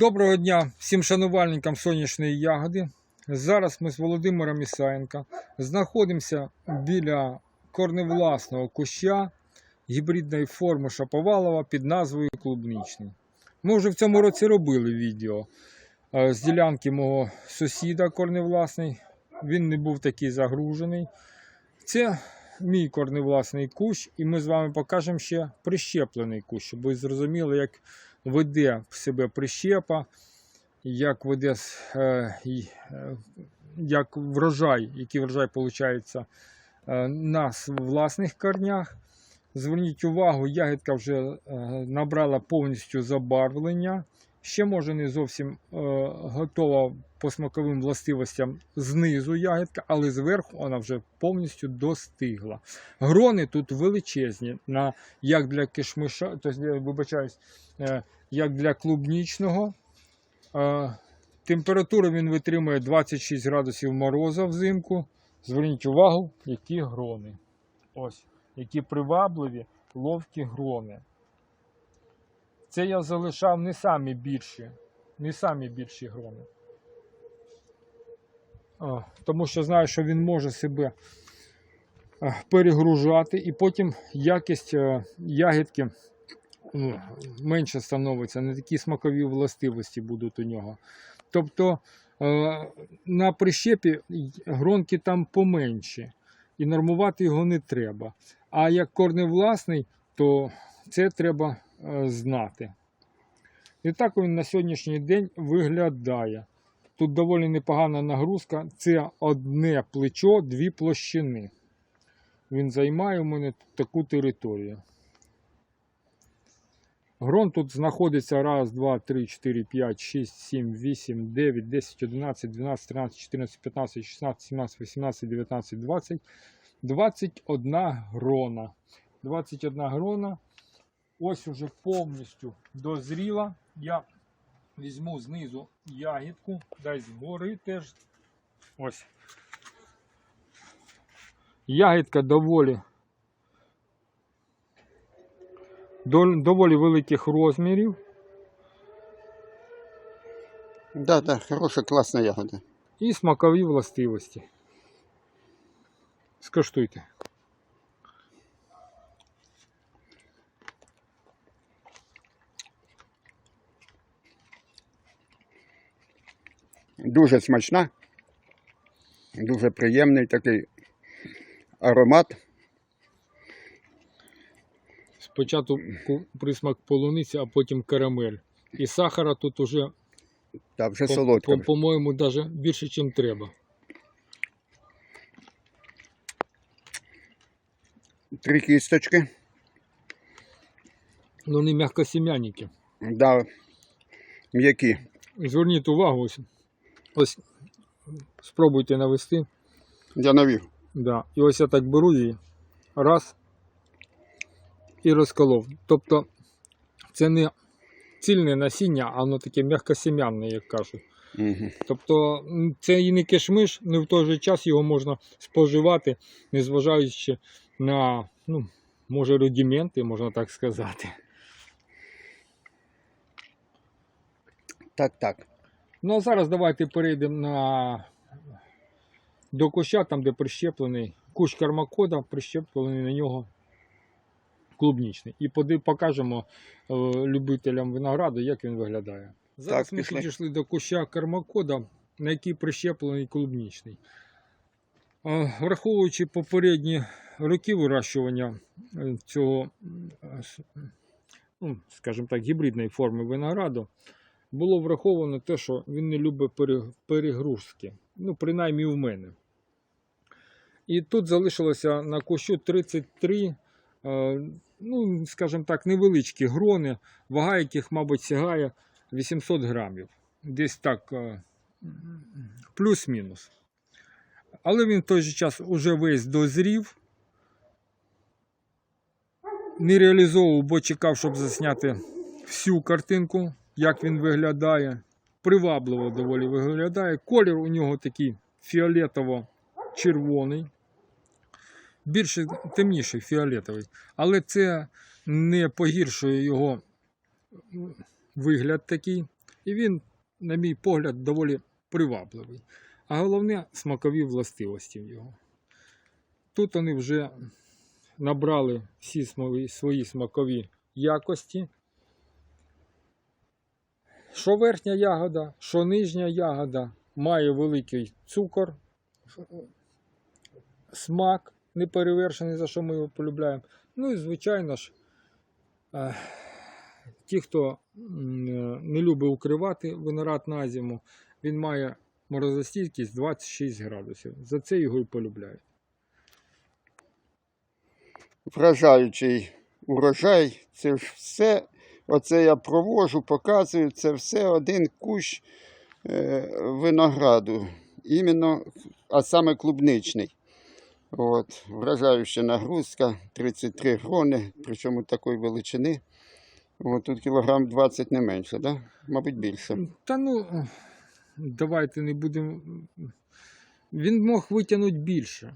Доброго дня всім шанувальникам сонячної ягоди. Зараз ми з Володимиром Ісаєнко знаходимося біля корневласного куща гібридної форми Шаповалова під назвою Клубничний. Ми вже в цьому році робили відео е, з ділянки мого сусіда корневласний. Він не був такий загружений. Це мій корневласний кущ, і ми з вами покажемо ще прищеплений кущ, щоб ви зрозуміли, як веде в себе прищепа, як веде е, е, як врожай, який врожай виходить на власних корнях. Зверніть увагу, ягідка вже е, набрала повністю забарвлення. Ще може не зовсім е, готова по смаковим властивостям знизу ягідка, але зверху вона вже повністю достигла. Грони тут величезні, на, як для кишмиша, тобто, вибачаюсь, е, як для клубнічного. Е, Температуру він витримує 26 градусів мороза взимку. Зверніть увагу, які грони. Ось, які привабливі, ловкі грони. Це я залишав не самі більші, не самі більші грони. Тому що знаю, що він може себе перегружати, і потім якість е, ягідки ну, менше становиться, не такі смакові властивості будуть у нього. Тобто е, на прищепі гронки там поменші, і нормувати його не треба. А як корневласний, то це треба е, знати. І так він на сьогоднішній день виглядає. Тут доволі непогана нагрузка. Це одне плечо, дві площини. Він займає у мене таку територію. Грон тут знаходиться 1, 2, 3, 4, 5, 6, 7, 8, 9, 10, 11, 12, 13, 14, 15, 16, 17, 18, 19, 20. 21 грона. 21 грона. Ось уже повністю дозріла. Я візьму знизу ягідку, дай згори теж. Ось. Ягідка доволі доволі великих розмірів. Да, да, хорошая, классная ягода. і смакові властивості. Скоштуйте. Дуже смачна, дуже приємний такий аромат. Спочатку присмак полуниці, а потім карамель. І сахара тут уже, Та вже по- солодка. по- по-моєму, навіть більше, ніж треба. Три кісточки. Ну, вони м'якосім'яники. Да, м'які. Зверніть увагу, ось, ось спробуйте навести. Я навів. Да. І ось я так беру її, раз і розколов. Тобто це не цільне насіння, а воно таке м'якосім'янне, як кажуть. Угу. Тобто це і не кишмиш, але в той же час його можна споживати, незважаючи на, ну, може, рудименти, можна так сказати. Так, так. Ну а зараз давайте перейдемо на до куща, там де прищеплений кущ кармакода, прищеплений на нього клубнічний. І поди, покажемо е, любителям винограду, як він виглядає. Зараз Так, ми пішли. підійшли до куща кармакода, на який прищеплений клубнічний. Е, Враховуючи попередні роки вирощування е, цього, е, ну, скажімо так, гібридної форми винограду, було враховано те, що він не любить перегрузки. Ну, принаймні у мене. І тут залишилося на кущу 33, е, ну, скажімо так, невеличкі грони, вага яких, мабуть, сягає 800 грамів. Десь так, е, плюс-мінус. Але він в той же час уже весь дозрів. Не реалізовував, бо чекав, щоб засняти всю картинку, як він виглядає. Привабливо доволі виглядає. Колір у нього такий фіолетово-червоний. Більше темніший фіолетовий. Але це не погіршує його вигляд такий. І він, на мій погляд, доволі привабливий. А головне смакові властивості в його. Тут вони вже набрали всі свої смакові якості. Що верхня ягода, що нижня ягода має великий цукор, смак неперевершений, за що ми його полюбляємо. Ну і, звичайно ж, е, ті, хто не любить укривати виноград на зиму, він має морозостійкість 26 градусів. За це його і полюбляють. Вражаючий урожай. Це ж все. Оце я провожу, показую. Це все один кущ е, винограду. Іменно, а саме клубничний. От, вражаюча нагрузка, 33 грони, причому такої величини. От, тут кілограм 20 не менше, да? мабуть, більше. Та ну, давайте не будемо. Він мог витягнути більше.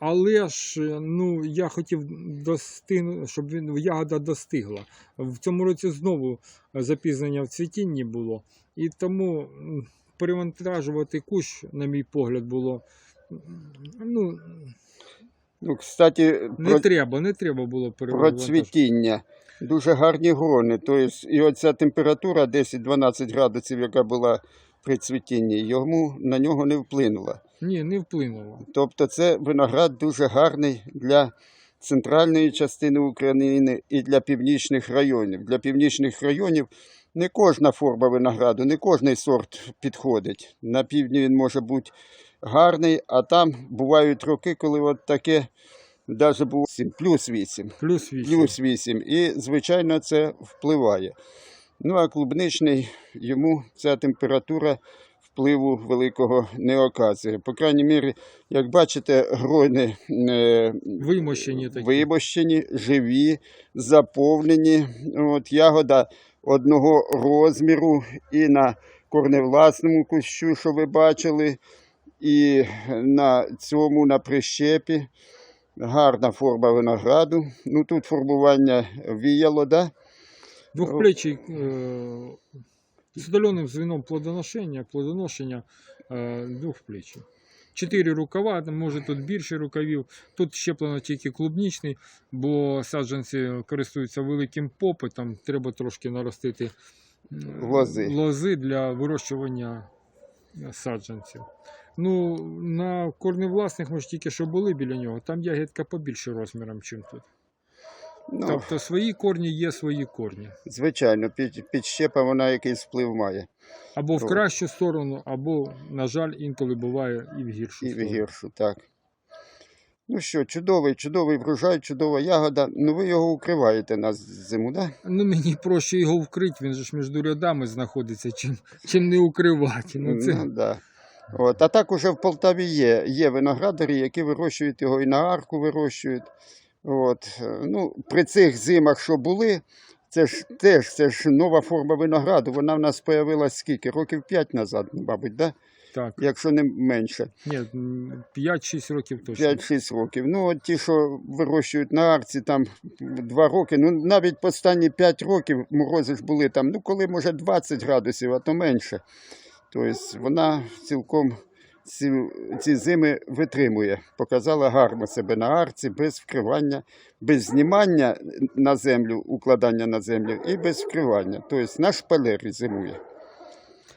Але ж ну, я хотів достигнути, щоб він, ягода достигла. В цьому році знову запізнення в цвітінні було. І тому перевантажувати кущ, на мій погляд, було. Ну, Ну, кстати, не про, треба, не треба було про цвітіння. Дуже гарні грони. Тобто, і оця температура 10-12 градусів, яка була при цвітінні, йому на нього не вплинула. Ні, не вплинуло. Тобто це виноград дуже гарний для центральної частини України і для північних районів. Для північних районів не кожна форма винограду, не кожний сорт підходить. На півдні він може бути гарний, а там бувають роки, коли от таке навіть було 7, плюс 8 Плюс 8. плюс 8. І, звичайно, це впливає. Ну, а клубничний йому ця температура впливу великого не оказує. По крайній мірі, як бачите, грони е, Вимощені такі. вимощені, живі, заповнені. От, ягода одного розміру і на корневласному кущу, що ви бачили, і на цьому, на прищепі. Гарна форма винограду. Ну тут формування віяло, да? Двохплечий е, з удаленим звіном плодоношення, плодоношення е, двохплечий. Чотири рукава, може тут більше рукавів. Тут щеплено тільки клубнічний, бо саджанці користуються великим попитом. Треба трошки наростити Лози. лози для вирощування саджанців. Ну, на корневласних ми ж тільки що були біля нього, там ягідка побільше розміром, ніж тут. Ну, Тобто свої корні є свої корні. звичайно, під, підщепа вона якийсь вплив має. Або в кращу сторону, або, на жаль, інколи буває і в гіршу І в сторону. гіршу, так. Ну що, чудовий, чудовий врожай, чудова ягода. Ну ви його укриваєте на зиму, да? Ну мені проще його вкрити, він же ж між рядами знаходиться, чим, чим не укривати. Ну, це... Ну, да. От. А так уже в Полтаві є. Є виноградарі, які вирощують його і на арку вирощують. От. е, Ну, при цих зимах, що були, це ж теж це ж нова форма винограду. Вона в нас з'явилася скільки? Років 5 назад, мабуть, да? Так, якщо не менше. ні, м, 5-6 років точно. 5-6 років. Ну, от ті, що вирощують на арці, там 2 роки, ну навіть останні 5 років морози ж були там, ну коли може 20 градусів, а то менше. Тобто вона цілком ці, ці зими витримує. Показала гарно себе на арці, без вкривання, без знімання на землю, укладання на землю і без вкривання. Тобто на шпалері зимує.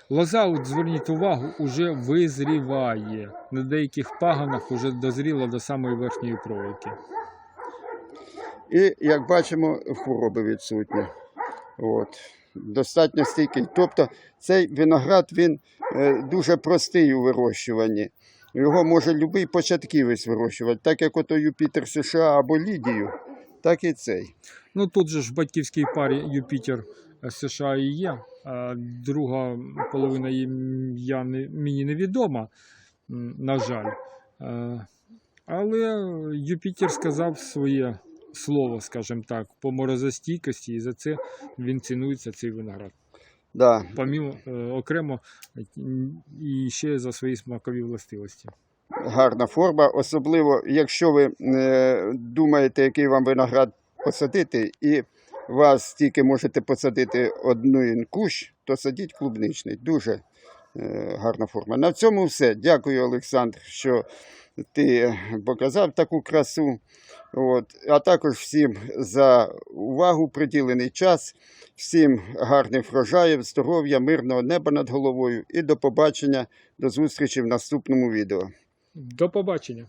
Лоза, от зверніть увагу, уже визріває. На деяких паганах вже дозріла до самої верхньої проволоки. І, як бачимо, хвороби відсутні. От. Достатньо стійкий. Тобто цей виноград він е, дуже простий у вирощуванні. Його може будь-який початківець вирощувати, так як ото Юпітер США або Лідію, так і цей. Ну тут же ж в батьківській парі Юпітер е, США і є. А друга половина ім'я не, мені невідома, на жаль. Е, Але Юпітер сказав своє слово, скажімо так, по морозостійкості, і за це він цінується цей виноград. Да. Помімо е, окремо і ще за свої смакові властивості. Гарна форма, особливо, якщо ви е, думаєте, який вам виноград посадити, і вас тільки можете посадити один кущ, то садіть клубничний. Дуже е, гарна форма. На цьому все. Дякую, Олександр, що ти показав таку красу. От. А також всім за увагу, приділений час. Всім гарних врожаїв, здоров'я, мирного неба над головою і до побачення, до зустрічі в наступному відео. До побачення.